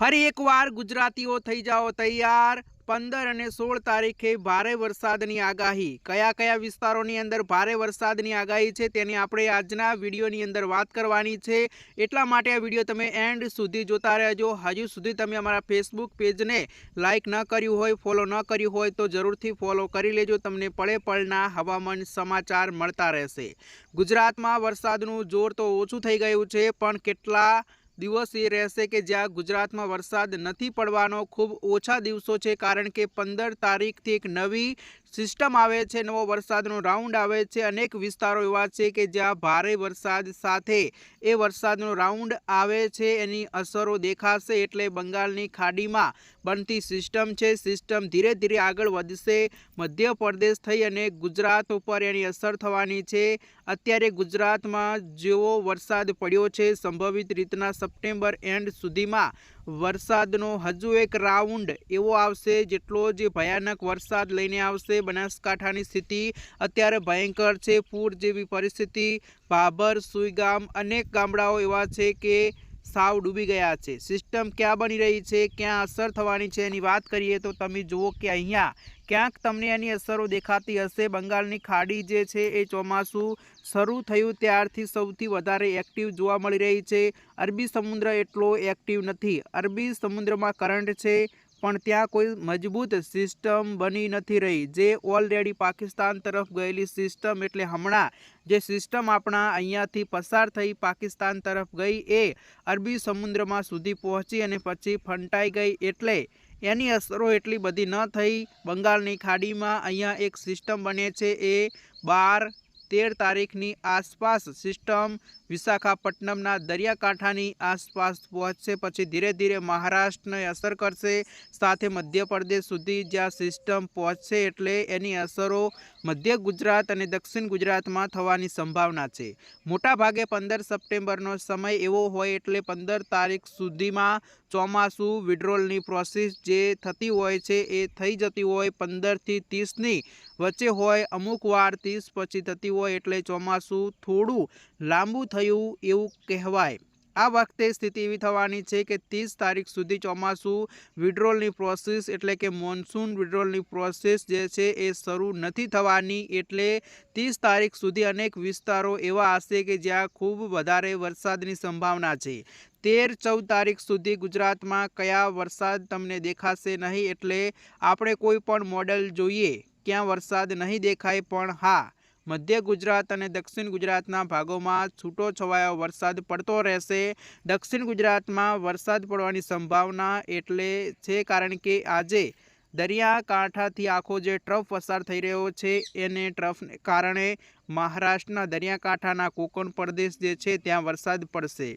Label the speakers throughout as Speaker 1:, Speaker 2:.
Speaker 1: ફરી એકવાર ગુજરાતીઓ થઈ જાઓ તૈયાર. પંદર અને સોળ તારીખે ભારે વરસાદની આગાહી. કયા કયા વિસ્તારોની અંદર ભારે વરસાદની આગાહી છે તેની આપણે આજના વિડીયોની અંદર વાત કરવાની છે. એટલા માટે આ વીડિયો તમે એન્ડ સુધી જોતા રહેજો. હજુ સુધી તમે અમારા ફેસબુક પેજને લાઇક ન કર્યું હોય, ફોલો ન કર્યું હોય તો જરૂરથી ફોલો કરી લેજો. તમને પળે પળના હવામાન સમાચાર મળતા રહેશે. ગુજરાતમાં વરસાદનું જોર તો ઓછું થઈ ગયું છે, પણ કેટલા દિવસ એ રહેશે કે જ્યાં ગુજરાતમાં વરસાદ નથી પડવાનો. ખૂબ ઓછા દિવસો છે કારણ કે પંદર તારીખથી એક નવી સિસ્ટમ આવે છે, નવો વરસાદનો રાઉન્ડ આવે છે. અનેક વિસ્તારો એવા છે કે જ્યાં ભારે વરસાદ સાથે એ વરસાદનો રાઉન્ડ આવે છે, એની અસરો દેખાશે એટલે બંગાળની ખાડીમાં બનતી સિસ્ટમ છે. સિસ્ટમ ધીરે ધીરે આગળ વધશે, મધ્યપ્રદેશ થઈ અને ગુજરાત ઉપર એની અસર થવાની છે. અત્યારે ગુજરાતમાં જેવો વરસાદ પડ્યો છે, સંભવિત રીતના સપ્ટેમ્બર એન્ડ સુધીમાં વરસાદનો હજુ એક રાઉન્ડ એવો આવશે જેટલો જે ભયાનક વરસાદ લઈને આવશે. બનાસકાંઠાની સ્થિતિ અત્યારે ભયંકર છે. પૂર જેવી પરિસ્થિતિ, બાબર, સુઈગામ અનેક ગામડાઓ એવા છે કે સાવ ડૂબી ગયા છે. સિસ્ટમ ક્યાં બની રહી છે, ક્યાં અસર થવાની છે એની વાત કરીએ તો તમે જુઓ કે અહીંયા ક્યાંક તમને એની અસરો દેખાતી હશે. બંગાળની ખાડી જે છે એ ચોમાસું શરૂ થયું ત્યારથી સૌથી વધારે એક્ટિવ જોવા મળી રહી છે. અરબી સમુદ્ર એટલો એક્ટિવ નથી. અરબી સમુદ્રમાં કરંટ છે પણ ત્યાં કોઈ મજબૂત સિસ્ટમ બની નથી રહી. જે ઓલરેડી પાકિસ્તાન તરફ ગયેલી સિસ્ટમ એટલે હમણાં જે સિસ્ટમ આપણા અહીંયાથી પસાર થઈ પાકિસ્તાન તરફ ગઈ એ અરબી સમુદ્રમાં સુધી પહોંચી અને પછી ફંટાઈ ગઈ એટલે એની અસરો એટલી બધી ન થઈ. બંગાળની ખાડીમાં અહીંયા એક સિસ્ટમ બને છે એ બાર તેર તારીખની આસપાસ સિસ્ટમ વિશાખાપટ્ટનમના દરિયાકાંઠાની આસપાસ પહોંચશે. પછી ધીરે ધીરે મહારાષ્ટ્રને અસર કરશે. સાથે મધ્યપ્રદેશ સુધી જ્યાં સિસ્ટમ પહોંચશે એટલે એની અસરો મધ્ય ગુજરાત અને દક્ષિણ ગુજરાતમાં થવાની સંભાવના છે. મોટાભાગે પંદર સપ્ટેમ્બરનો સમય એવો હોય એટલે પંદર તારીખ સુધીમાં ચોમાસું, વિડ્રોલની પ્રોસેસ જે થતી હોય છે એ થઈ જતી હોય. પંદરથી ત્રીસની વચ્ચે હોય, અમુક વાર ત્રીસ પછી થતી હોય એટલે ચોમાસું થોડું લાંબુ થયું એવું કહેવાય. આ વખતે સ્થિતિ એવી થવાની છે કે ત્રીસ તારીખ સુધી ચોમાસું વિડ્રોલની પ્રોસેસ એટલે કે મોન્સૂન વિડ્રોલની પ્રોસેસ જે છે એ શરૂ નથી થવાની એટલે ત્રીસ તારીખ સુધી અનેક વિસ્તારો એવા હશે કે જ્યાં ખૂબ વધારે વરસાદની સંભાવના છે. તેર ચૌદ તારીખ સુધી ગુજરાતમાં કયા વરસાદ તમને દેખાશે નહીં એટલે આપણે કોઈ પણ મોડલ જોઈએ, ક્યાં વરસાદ નહીં દેખાય પણ હા મધ્ય ગુજરાત અને દક્ષિણ ગુજરાતના ભાગોમાં છૂટો છવાયો વરસાદ પડતો રહેશે. દક્ષિણ ગુજરાતમાં વરસાદ પડવાની સંભાવના એટલે છે કારણ કે આજે દરિયાકાંઠાથી આખો જે ટ્રફ પસાર થઈ રહ્યો છે, એને ટ્રફને કારણે મહારાષ્ટ્રના દરિયાકાંઠાના કોકણ પ્રદેશ જે છે ત્યાં વરસાદ પડશે.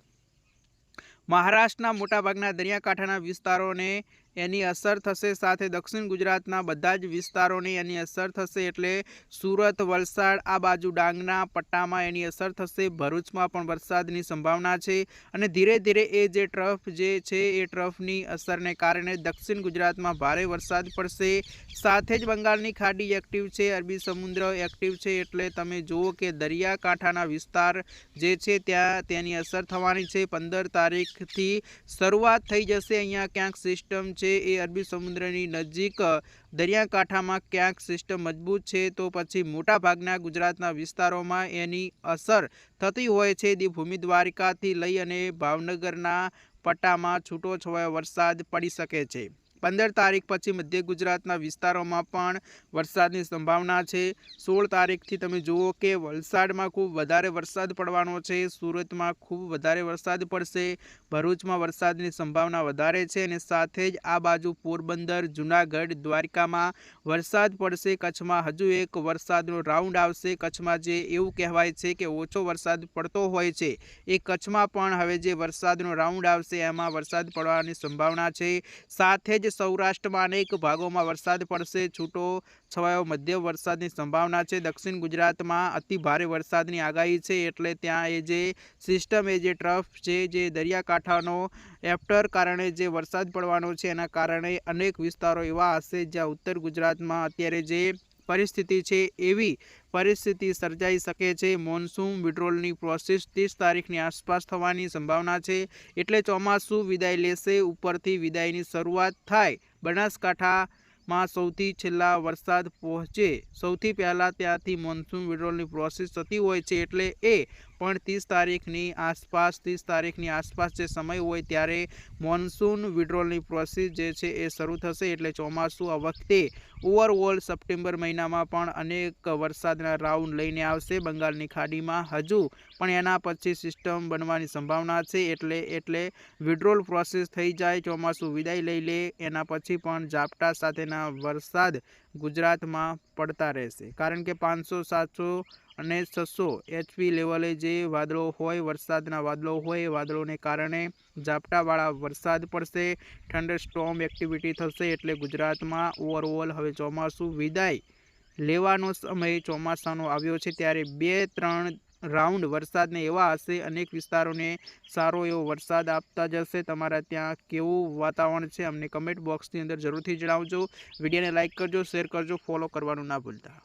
Speaker 1: મહારાષ્ટ્રના મોટાભાગના દરિયાકાંઠાના વિસ્તારોને એની અસર થશે. સાથે દક્ષિણ ગુજરાતના બધા જ વિસ્તારોને એની અસર થશે એટલે સુરત, વલસાડ, આ બાજુ ડાંગના, પટ્ટામાં એની અસર થશે. ભરૂચમાં પણ વરસાદની સંભાવના છે અને ધીરે ધીરે એ જે ટ્રફ જે છે એ ટ્રફની અસરને કારણે દક્ષિણ ગુજરાતમાં ભારે વરસાદ પડશે. સાથે જ બંગાળની ખાડી એક્ટિવ છે, અરબી સમુદ્ર એક્ટિવ છે એટલે તમે જુઓ કે દરિયાકાંઠાના વિસ્તાર જે છે ત્યાં તેની અસર થવાની છે. પંદર તારીખથી શરૂઆત થઈ જશે. અહીંયા ક્યાંક સિસ્ટમ છે એ અરબી સમુદ્રની નજીક દરિયાકાંઠામાં ક્યાંક સિસ્ટમ મજબૂત છે તો પછી મોટાભાગના ગુજરાતના વિસ્તારોમાં એની અસર થતી હોય છે. દેવભૂમિ દ્વારિકાથી લઈ અને ભાવનગરના પટ્ટામાં છૂટોછવાયો વરસાદ પડી શકે છે. પંદર તારીખ પછી મધ્ય ગુજરાતના વિસ્તારોમાં પણ વરસાદની સંભાવના છે. સોળ તારીખથી તમે જુઓ કે વલસાડમાં ખૂબ વધારે વરસાદ પડવાનો છે. સુરતમાં ખૂબ વધારે વરસાદ પડશે. ભરૂચમાં વરસાદની સંભાવના વધારે છે અને સાથે જ આ બાજુ પોરબંદર, જુનાગઢ, દ્વારકામાં વરસાદ પડશે. કચ્છમાં હજુ એક વરસાદનો રાઉન્ડ આવશે. કચ્છમાં જે એવું કહેવાય છે કે ઓછો વરસાદ પડતો હોય છે એ કચ્છમાં પણ હવે જે વરસાદનો રાઉન્ડ આવશે એમાં વરસાદ પડવાની સંભાવના છે. સાથે જ સૌરાષ્ટ્રમાં અનેક ભાગોમાં વરસાદ પડશે. છૂટો છવાયો મધ્ય વરસાદની સંભાવના છે. દક્ષિણ ગુજરાતમાં અતિ ભારે વરસાદની આગાહી છે એટલે ત્યાં એ જે સિસ્ટમ, એ જે ટ્રફ છે, જે દરિયાકાંઠાનો એફ્ટર કારણે જે વરસાદ પડવાનો છે, એના કારણે અનેક વિસ્તારો એવા હશે જ્યાં ઉત્તર ગુજરાતમાં અત્યારે જે પરિસ્થિતિ છે એવી પરિસ્થિતિ સર્જાઈ શકે છે. મોન્સૂન વિડ્રોલની પ્રોસેસ ત્રીસ તારીખની આસપાસ થવાની સંભાવના છે. એટલે ચોમાસું વિદાય લેશે, ઉપરથી વિદાયની શરૂઆત થાય. બનાસકાંઠામાં સૌથી છેલ્લા વરસાદ પહોંચે. સૌથી પહેલાં ત્યાંથી મોન્સૂન વિડ્રોલની પ્રોસેસ થતી હોય છે એટલે એ પણ ત્રીસ તારીખની આસપાસ, ત્રીસ તારીખની આસપાસ જે સમય હોય ત્યારે મોન્સૂન વિડ્રોલની પ્રોસેસ જે છે એ શરૂ થશે. એટલે ચોમાસું આ વખતે ઓવરઓલ સપ્ટેમ્બર મહિનામાં પણ અનેક વરસાદના રાઉન્ડ લઈને આવશે બંગાળની ખાડીમાં હજુ. પણ એના પછી સિસ્ટમ બનવાની સંભાવના છે. એટલે એટલે વિડ્રોલ પ્રોસેસ થઈ જાય, ચોમાસું વિદાય લઈ લે, એના પછી પણ ઝાપટા સાથેના વરસાદ ગુજરાતમાં પડતા રહેશે. કારણ કે પાંચસો, સાતસો અને છસો એચપી લેવલે જે વાદળો હોય, વરસાદના વાદળો હોય, એ વાદળોને કારણે ઝાપટાવાળા વરસાદ પડશે ઠંડર સ્ટોમ એક્ટિવિટી થશે એટલે ગુજરાતમાં ઓવરઓલ હવે ચોમાસું વિદાય લેવાનો સમય ચોમાસાનો આવ્યો છે. ત્યારે બે, ત્રણ રાઉન્ડ વરસાદને એવા હશે અનેક વિસ્તારોને સારો એવો વરસાદ આપતા જશે. તમારા ત્યાં કેવું વાતાવરણ છે? અમને કમેન્ટ બોક્સની અંદર જરૂરથી જણાવજો. વિડીયોને લાઇક કરજો શેર કરજો ફોલો કરવાનું ના ભૂલતા.